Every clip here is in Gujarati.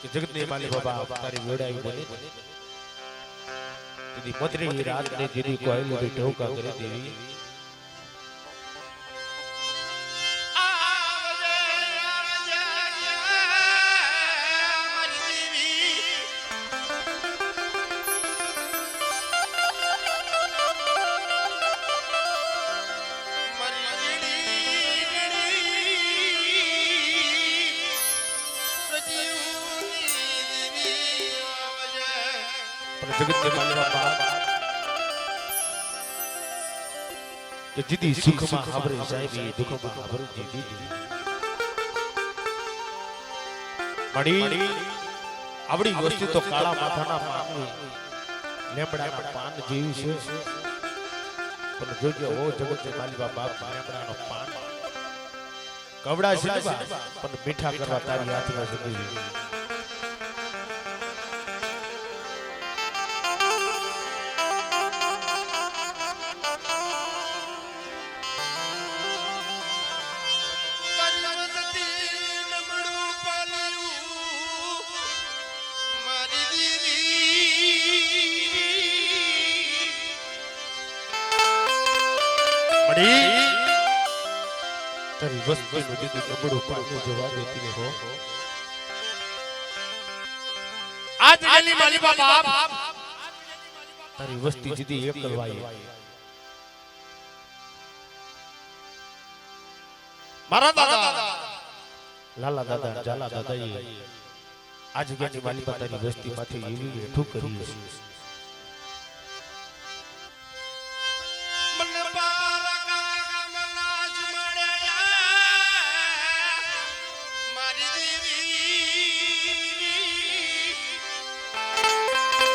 કે જગતની માલી બાબા તારી વેડાઈ બને. દીદી મદરી રાત ને દીદી કોયલી ઢોકા કરી દેવી. કે દીદી સુખમાં ખબરે સાહેબ દુઃખમાં ખબર જીદી મળી આવડી વસ્તુ તો કાળા માથાના પાન લેમડાના પાન જેવી છે. પણ જોજો ઓ જગતની માલી બાબા લેમડાનો પાન. કવડા છે પણ મીઠા કરવા તારી હાથમાં છે મળી તારી વસ્તુનું દીદી નબળું પાણી જવા દેતી ને હો. આજ ગલી માલી બાબા તારી વસ્તી જીદી એક મારા દાદા. લાલા દાદા જાલા દાદાએ આ જગ્યાની માલિકા તારી વસ્તી માંથી એવી હેઠું કરી છે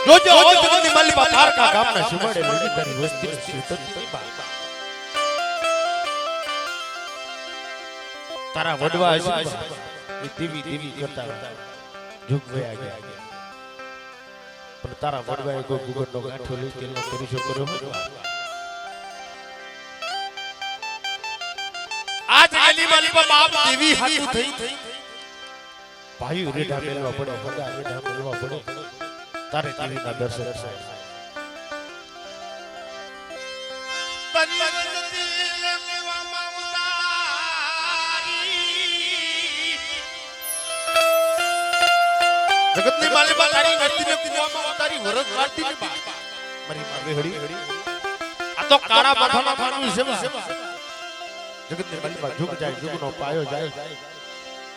જોજો ઓ જગતની માલિકા તારકા ગામના સુમાડે લડી તારી વડવા હશે એ દેવી દેવી કરતા ઝુકવ્યા ગયા. પણ તારા વડવાએ કોઈ ગુગળનો ગાંઠો લઈ તેલનો પરિચય કર્યો આજ ગલી માલી બાબા દેવી હાટુ થઈ ભાઈ રેઢા મેળવા પડે બધા રેઢા મેળવા પડે. તારે ટીવીના ઉતારી. જગતની માલી બા તારી નરતીને કૂવામાં ઉતારી વરસ વાળતી ને મારી માં વેહડી આ તો કાળા માથાના ખાનું છે જગતની માલિકા ઝુક જાય ઝુકનો પાયો જાય.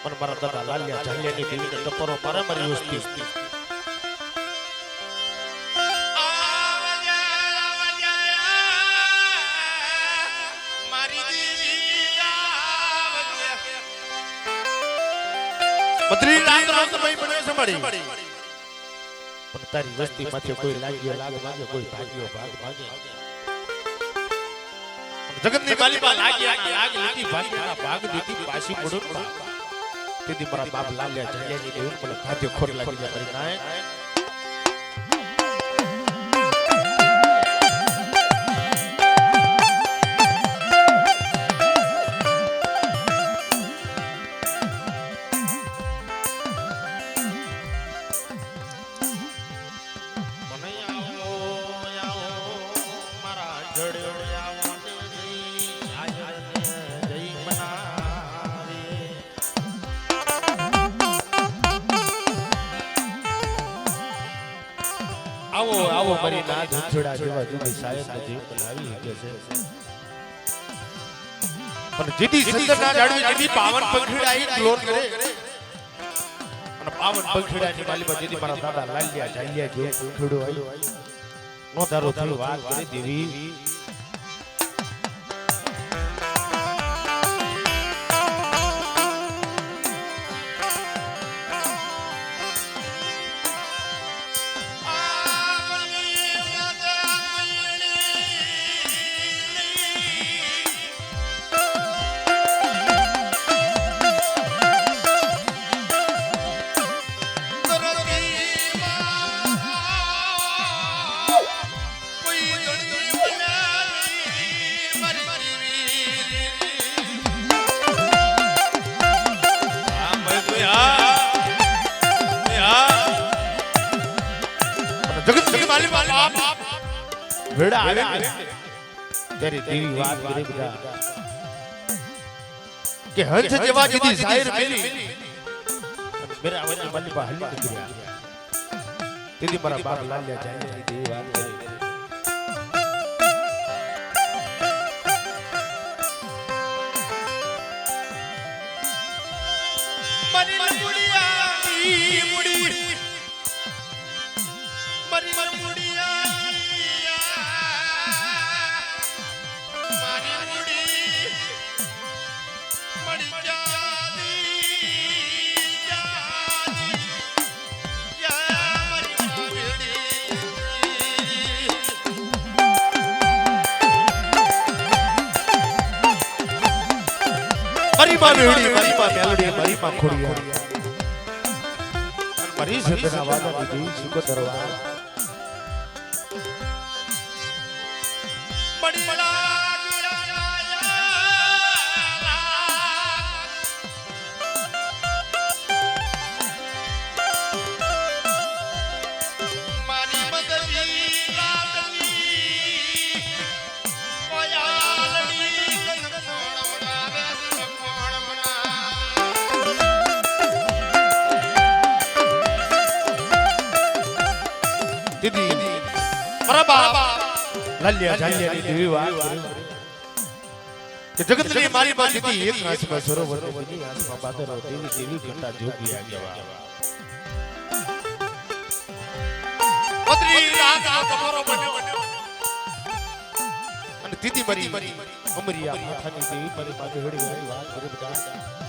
પણ મારા દાદા લાલિયા જાલિયાની દેવીને ટપરો મારે મારી વસ્તી બદ્રી રાત રાત મય બને મારી. પણ તારી વસ્તી માંથી કોઈ લાગ્યો લાગ માગે કોઈ ભાગ્યો ભાગ માગે જગતની માલિકા લાગી લાગ લીધી ભાગ્યના ભાગ દીધી પાછી પડો તેથી મારા બાપ લાલિયા જાલિયાની દેવીને મને ખાધ્ય ખોટ લાગી જાય નાય. આવો આવો મારી ના ઝુંઝડા જેવા જુદી સાયદ જીવ બનાવી શકે છે. પણ જીતી સુંદર ના જાડવી જીતી પાવન પંખીડા ઈ ગ્લોર કરે. અને પાવન પંખીડા ની માલી માલીમાં જીતી મારા દાદા લાલ્યા જાલ્યા જેવું પંખીડું આવ્યો નો ધારો થયું વાત કરી દેવી બાપ આવ્યા ને. ત્યારે દેવી વાત કરે બધા. કે હંસ જેવા દીદી જાહેર મેલી મેરા અવરની માલી બા હલી નીકળ્યા તેથી મારા બાર લાલ્યા જાય છે. વાત કરે મારી માં મેળી મારી માં મેલડી મારી ખોડિયા. મારી સદના વાદા દીધી સુકો દરવા મળી જાલ્યા ની મારી દીદી એક હાથમાં સરોવર ને બીજી બાદરો દેવી દેવી ઘટા જોગી આગેવા બદરી રાગા તમારો બન્યો અને દીદી મારી અમરિયા માથાની દેવી મારી માથે હેડી વાત કરે બધા.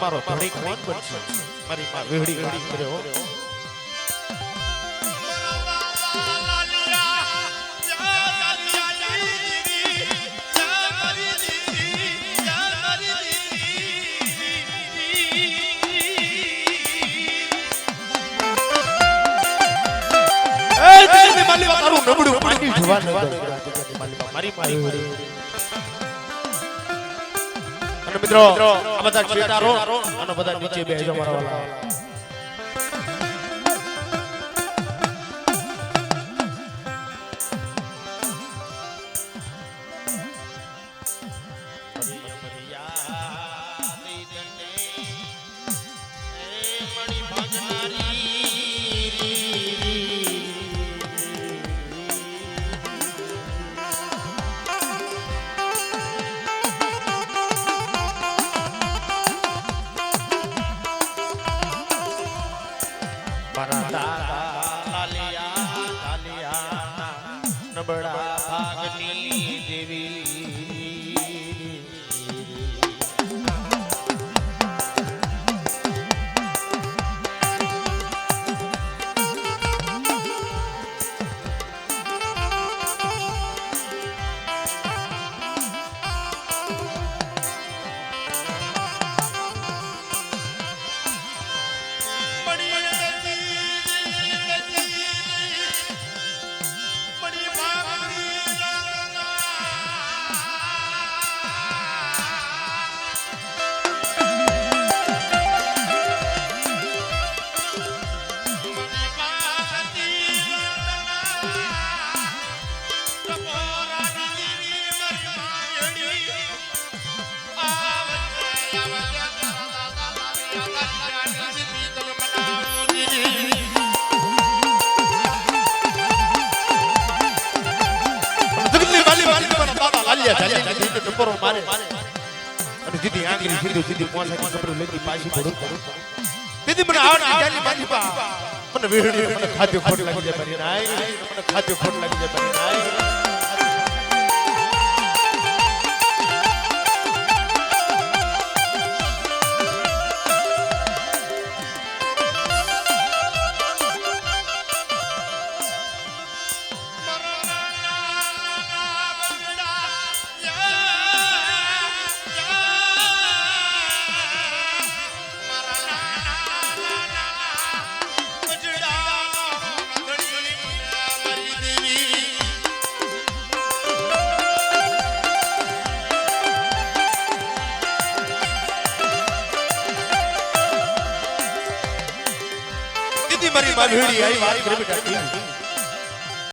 અમારો ધણી કોણ બનશે મારી માં વેડી વેડી કરે હો એ જગતની મારી માં તારું નબળું પાણી જવા ન દઉં. જગતની મારી માં મારી મારી મારી અને મિત્રો આ બધા ચેટારો અને બધા નીચે બેસજો મારા વાલા મારા દાદા લાલિયા લાલિયા નબળા ભાગની દેવી. લાલિયા જાલિયા દીદી ટપરો મારે અને દીદી આંગળી સીધી સીધી પોસાની કપડું લઈ પાછી પડું દીદી મને આવડતી જાલી બાજી બા મને વેહડી મને ખાદ્ય ખોટ લાગી જાય મને ખાદ્ય ખોટ લાગી જાય મારી નાય દીદી મારી મારી આવી વાત કરી બેટા